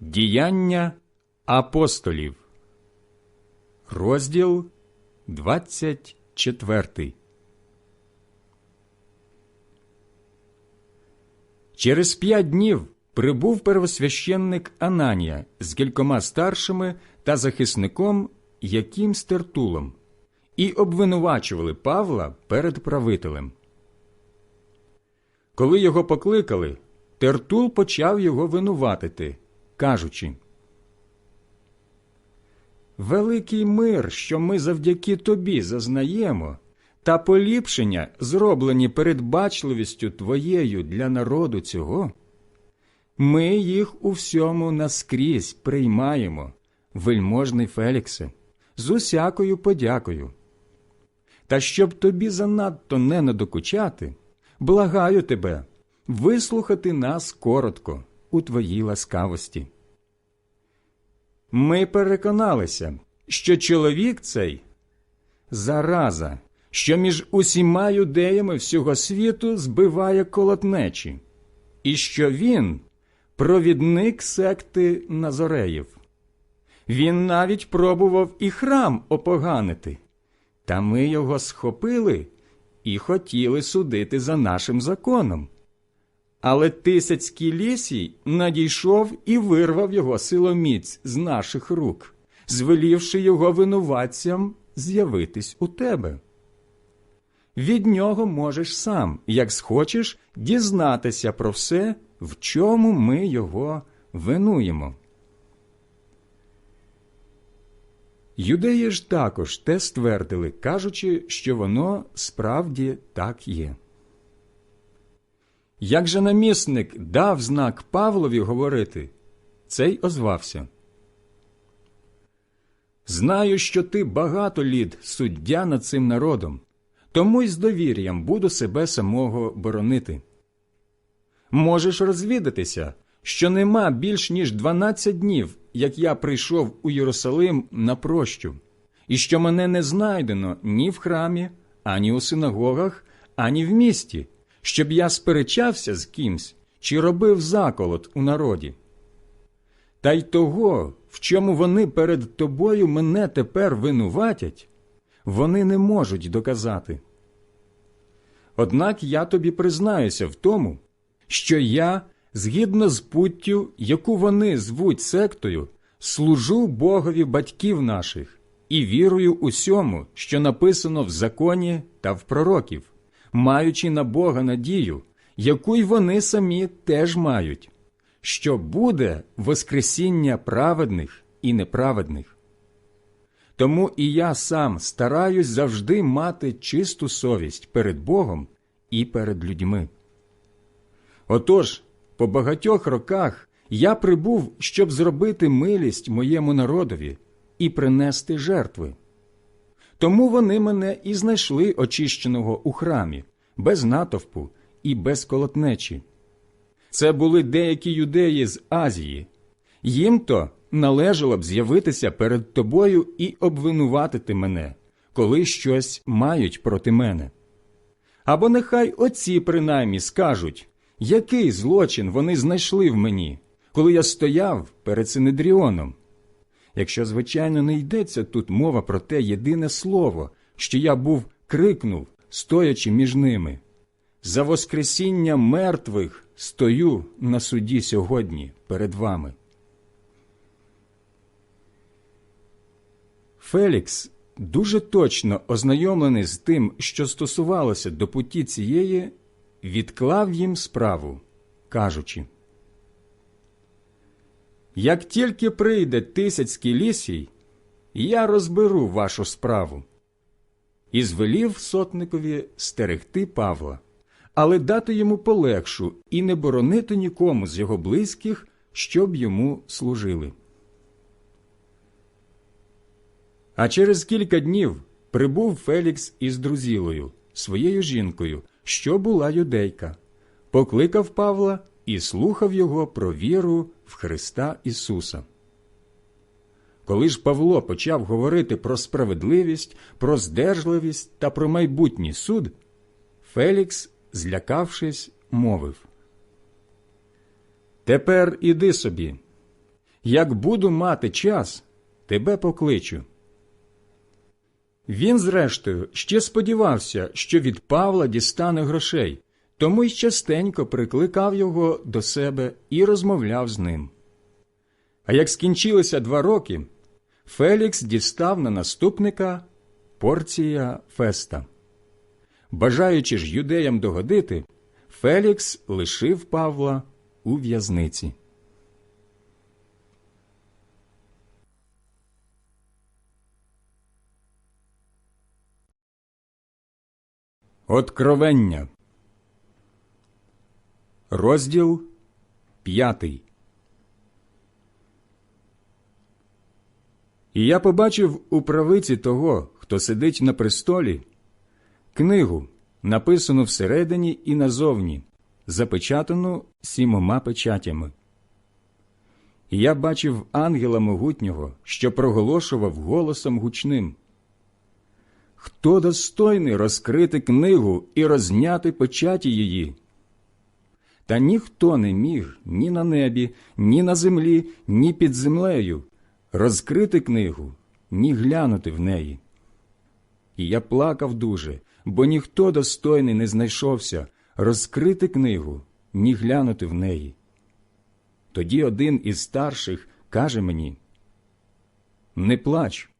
Діяння апостолів, розділ 24. Через п'ять днів прибув первосвященник Ананія з кількома старшими та захисником Яким Стертулом і обвинувачували Павла перед правителем. Коли його покликали, Тертул почав його винуватити, кажучи Великий мир, що ми завдяки тобі зазнаємо, та поліпшення, зроблені передбачливістю твоєю для народу цього, ми їх у всьому наскрізь приймаємо, вельможний Феліксе, з усякою подякою. Та щоб тобі занадто не надокучати, благаю тебе вислухати нас коротко у твоїй ласкавості. Ми переконалися, що чоловік цей зараза, що між усіма юдеями всього світу збиває колотнечі, і що він провідник секти Назореїв. Він навіть пробував і храм опоганити, та ми його схопили і хотіли судити за нашим законом. Але тисяцький лісій надійшов і вирвав його силоміць з наших рук, звелівши його винуватцям з'явитись у тебе. Від нього можеш сам, як схочеш, дізнатися про все, в чому ми його винуємо. Юдеї ж також те ствердили, кажучи, що воно справді так є. Як же намісник дав знак Павлові говорити, цей озвався. Знаю, що ти багато літ суддя над цим народом, тому й з довір'ям буду себе самого боронити. Можеш розвідатися, що нема більш ніж дванадцять днів, як я прийшов у Єрусалим на прощу, і що мене не знайдено ні в храмі, ані у синагогах, ані в місті, щоб я сперечався з кимсь чи робив заколот у народі. Та й того, в чому вони перед тобою мене тепер винуватять, вони не можуть доказати. Однак я тобі признаюся в тому, що я, згідно з путтю, яку вони звуть сектою, служу Богові батьків наших і вірую усьому, що написано в законі та в пророків, маючи на Бога надію, яку й вони самі теж мають, що буде Воскресіння праведних і неправедних. Тому і я сам стараюсь завжди мати чисту совість перед Богом і перед людьми. Отож, по багатьох роках я прибув, щоб зробити милість моєму народові і принести жертви. Тому вони мене і знайшли очищеного у храмі, без натовпу і без колотнечі. Це були деякі юдеї з Азії. Їм то належало б з'явитися перед тобою і обвинуватити мене, коли щось мають проти мене. Або нехай оці принаймні скажуть, який злочин вони знайшли в мені, коли я стояв перед Синедріоном. Якщо, звичайно, не йдеться тут мова про те єдине слово, що я був крикнув, стоячи між ними. За Воскресіння мертвих стою на суді сьогодні перед вами. Фелікс, дуже точно ознайомлений з тим, що стосувалося до путі цієї, відклав їм справу, кажучи Як тільки прийде тисяцький лісій, я розберу вашу справу. І звелів сотникові стерегти Павла, але дати йому полегшу і не боронити нікому з його близьких, щоб йому служили. А через кілька днів прибув Фелікс із друзілою, своєю жінкою, що була юдейка, покликав Павла і слухав його про віру в Христа Ісуса. Коли ж Павло почав говорити про справедливість, про здержливість та про майбутній суд, Фелікс, злякавшись, мовив Тепер іди собі. Як буду мати час, тебе покличу. Він, зрештою, ще сподівався, що від Павла дістане грошей, тому й частенько прикликав його до себе і розмовляв з ним. А як скінчилися два роки, Фелікс дістав на наступника порція феста. Бажаючи ж юдеям догодити, Фелікс лишив Павла у в'язниці. Откровення. Розділ п'ятий. І я побачив у правиці того, хто сидить на престолі, книгу, написану всередині і назовні, запечатану сімома печатями. І я бачив ангела могутнього, що проголошував голосом гучним. Хто достойний розкрити книгу і розняти печаті її? Та ніхто не міг ні на небі, ні на землі, ні під землею розкрити книгу, ні глянути в неї. І я плакав дуже, бо ніхто достойний не знайшовся розкрити книгу, ні глянути в неї. Тоді один із старших каже мені Не плач.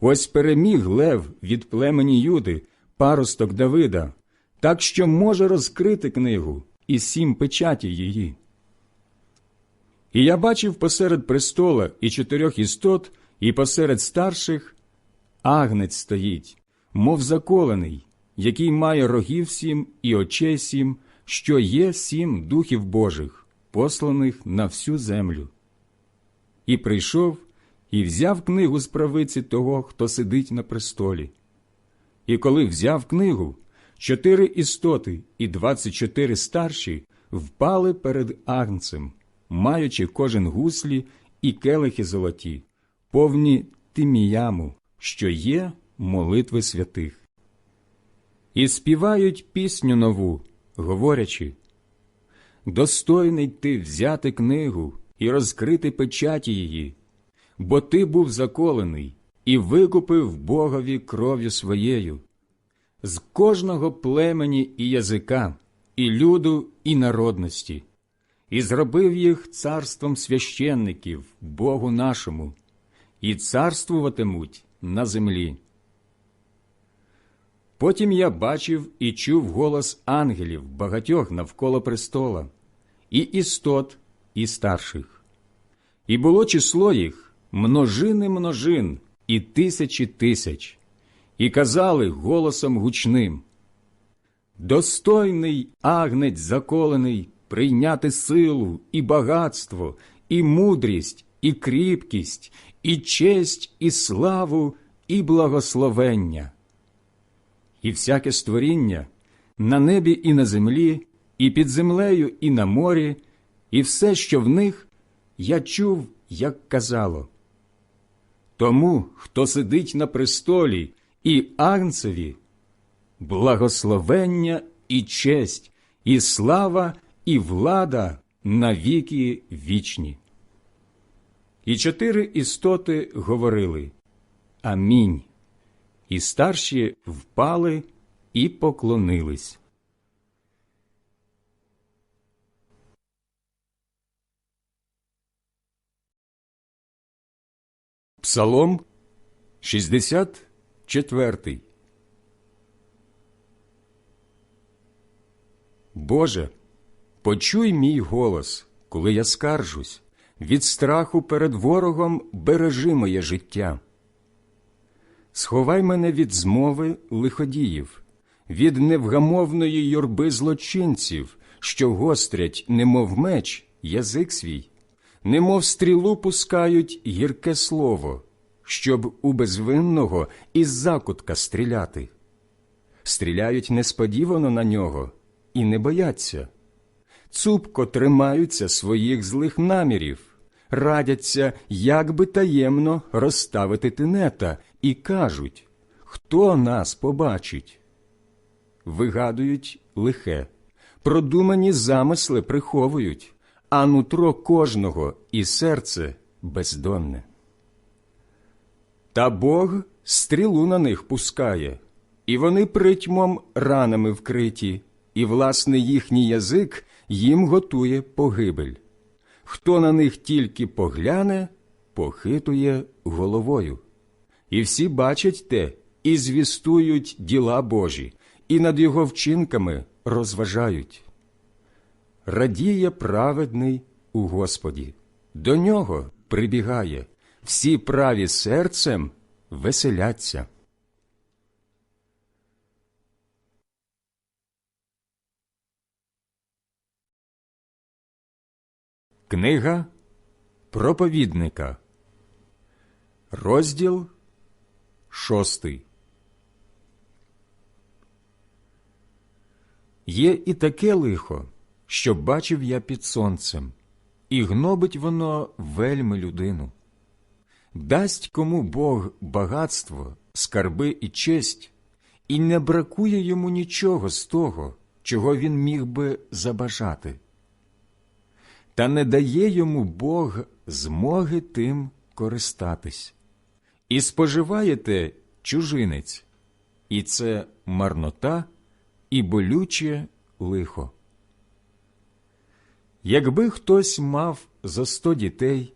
Ось переміг лев від племені Юди, паросток Давида, так що може розкрити книгу і сім печаті її. І я бачив посеред престола і чотирьох істот, і посеред старших агнець стоїть, мов заколений, який має рогів сім і очей сім, що є сім духів Божих, посланих на всю землю. І прийшов і взяв книгу з правиці того, хто сидить на престолі. І коли взяв книгу, чотири істоти і двадцять чотири старші впали перед агнцем, маючи кожен гуслі і келихи золоті, повні тиміяму, що є молитви святих. І співають пісню нову, говорячи Достойний ти взяти книгу і розкрити печаті її, бо ти був заколений і викупив Богові кров'ю своєю, з кожного племені і язика, і люду, і народності, і зробив їх царством священників, Богу нашому, і царствуватимуть на землі. Потім я бачив і чув голос ангелів багатьох навколо престола, і істот, і старших. І було число їх множини множин і тисячі тисяч, і казали голосом гучним Достойний агнець заколений прийняти силу і багатство, і мудрість, і кріпкість, і честь, і славу, і благословення. І всяке створіння на небі і на землі, і під землею, і на морі, і все, що в них, я чув, як казало. Тому, хто сидить на престолі і агнцеві, благословення і честь, і слава, і влада навіки вічні. І чотири істоти говорили Амінь. І старші впали і поклонились. Псалом 64 Боже, почуй мій голос, коли я скаржусь, від страху перед ворогом бережи моє життя. Сховай мене від змови лиходіїв, від невгамовної юрби злочинців, що гострять, немов меч, язик свій, немов стрілу пускають гірке слово, щоб у безвинного із закутка стріляти. Стріляють несподівано на нього і не бояться. Цупко тримаються своїх злих намірів, радяться, як би таємно розставити тенета, і кажуть, хто нас побачить. Вигадують лихе, продумані замисли приховують, а нутро кожного і серце бездонне. Та Бог стрілу на них пускає, і вони притьмом ранами вкриті, і, власне, їхній язик їм готує погибель. Хто на них тільки погляне, похитує головою. І всі бачать те, і звістують діла Божі, і над його вчинками розважають. Радіє праведний у Господі, до нього прибігає, всі праві серцем веселяться. Книга проповідника, розділ шостий. Є і таке лихо, що бачив я під сонцем, і гнобить воно вельми людину. Дасть кому Бог багатство, скарби і честь, і не бракує йому нічого з того, чого він міг би забажати. Та не дає йому Бог змоги тим користатись. І споживаєте чужинець, і це марнота і болюче лихо. Якби хтось мав за сто дітей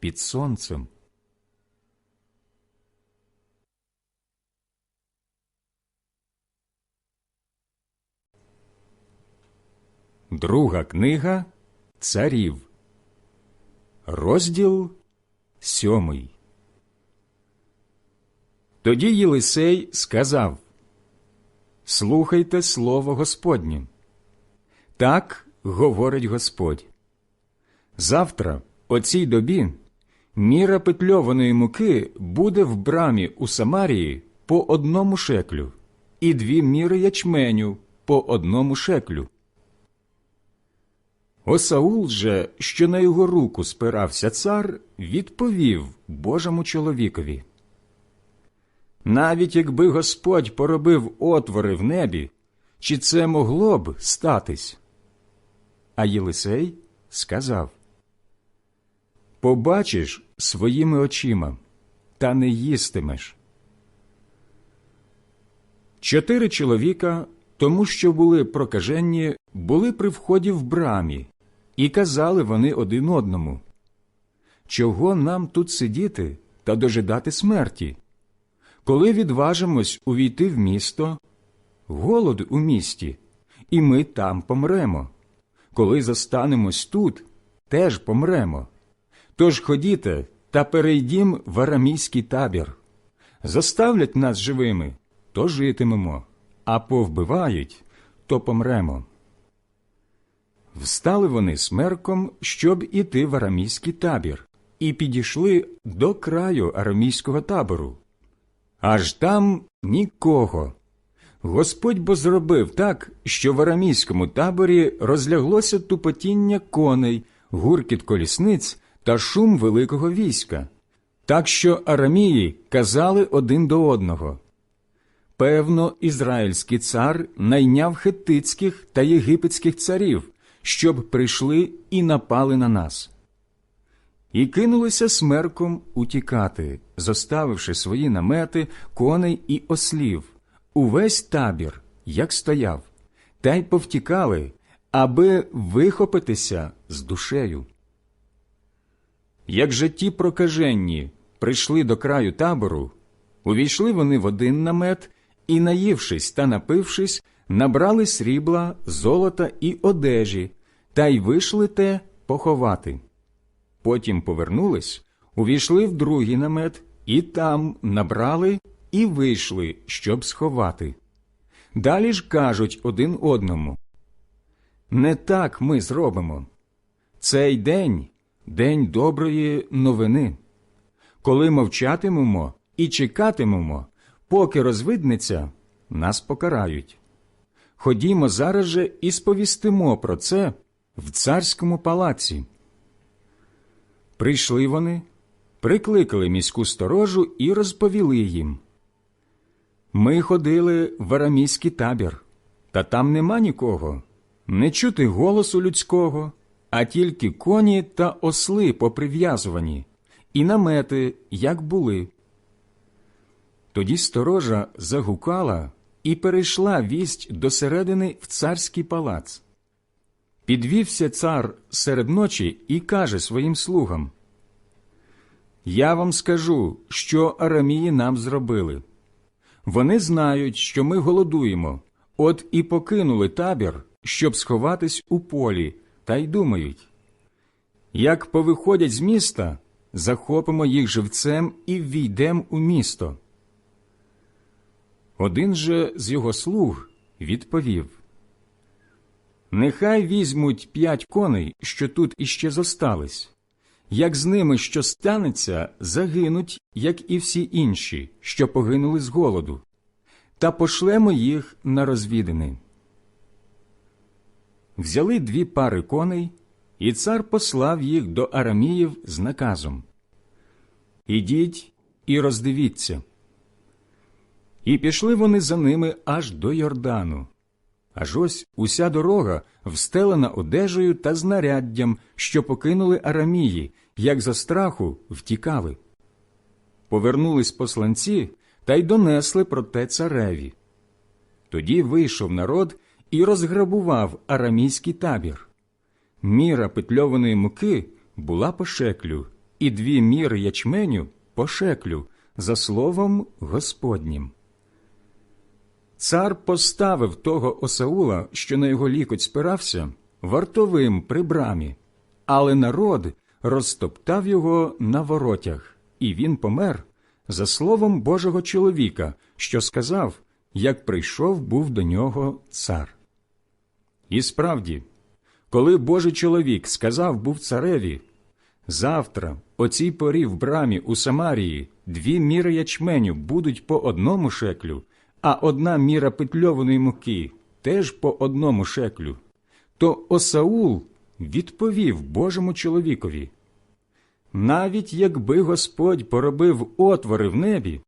під сонцем? Друга книга Царів, розділ сьомий. Тоді Єлисей сказав Слухайте слово Господнє. Так говорить Господь. Завтра, о цій добі, міра петльованої муки буде в брамі у Самарії по одному шеклю, і дві міри ячменю по одному шеклю. Осаул же, що на його руку спирався цар, відповів Божому чоловікові. Навіть якби Господь поробив отвори в небі, чи це могло б статись? А Єлисей сказав Побачиш своїми очима, та не їстимеш. Чотири чоловіка, тому що були прокаженні, були при вході в брамі, і казали вони один одному Чого нам тут сидіти та дожидати смерті? Коли відважимось увійти в місто, голод у місті, і ми там помремо. Коли застанемось тут, теж помремо. Тож ходіте та перейдім в арамійський табір. Заставлять нас живими, то житимемо, а повбивають, то помремо. Встали вони смерком, щоб іти в арамійський табір, і підійшли до краю арамійського табору. Аж там нікого. Господь бо зробив так, що в арамійському таборі розляглося тупотіння коней, гуркіт колісниць та шум великого війська, так що арамії казали один до одного. Певно, ізраїльський цар найняв хетицьких та єгипетських царів, щоб прийшли і напали на нас. І кинулися смерком утікати, зоставивши свої намети, коней і ослів, увесь табір, як стояв, та й повтікали, аби вихопитися з душею. Як же ті прокаженні прийшли до краю табору, увійшли вони в один намет і, наївшись та напившись, набрали срібла, золота і одежі, та й вийшли те поховати. Потім повернулись, увійшли в другий намет, і там набрали і вийшли, щоб сховати. Далі ж кажуть один одному Не так ми зробимо. Цей день день доброї новини. Коли мовчатимемо і чекатимемо, поки розвиднеться, нас покарають. Ходімо зараз же і сповістимо про це в царському палаці. Прийшли вони, прикликали міську сторожу і розповіли їм. Ми ходили в арамійський табір, та там нема нікого, не чути голосу людського, а тільки коні та осли поприв'язувані, і намети, як були. Тоді сторожа загукала і перейшла вість до середини в царський палац. Підвівся цар серед ночі і каже своїм слугам Я вам скажу, що арамії нам зробили. Вони знають, що ми голодуємо, от і покинули табір, щоб сховатись у полі, та й думають як повиходять з міста, захопимо їх живцем і ввійдем у місто. Один же з його слуг відповів Нехай візьмуть п'ять коней, що тут іще зостались. Як з ними що станеться, загинуть, як і всі інші, що погинули з голоду, та пошлемо їх на розвідини. Взяли дві пари коней, і цар послав їх до араміїв з наказом Ідіть і роздивіться. І пішли вони за ними аж до Йордану. Аж ось уся дорога встелена одежею та знаряддям, що покинули арамії, як за страху втікали. Повернулись посланці та й донесли про те цареві. Тоді вийшов народ і розграбував арамійський табір. Міра петльованої муки була по шеклю, і дві міри ячменю по шеклю, за словом Господнім. Цар поставив того Осаула, що на його лікоть спирався, вартовим при брамі, але народ розтоптав його на воротях, і він помер за словом Божого чоловіка, що сказав, як прийшов був до нього цар. І справді, коли Божий чоловік сказав був цареві Завтра, о цій порі в брамі у Самарії, дві міри ячменю будуть по одному шеклю, а одна міра петльованої муки теж по одному шеклю, то Осаул відповів Божому чоловікові навіть якби Господь поробив отвори в небі,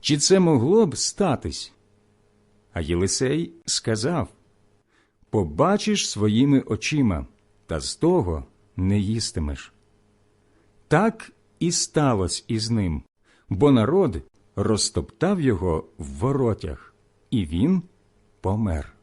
чи це могло б статись? А Єлисей сказав Побачиш своїми очима, та з того не їстимеш. Так і сталося із ним, бо народ розтоптав його в воротях, і він помер.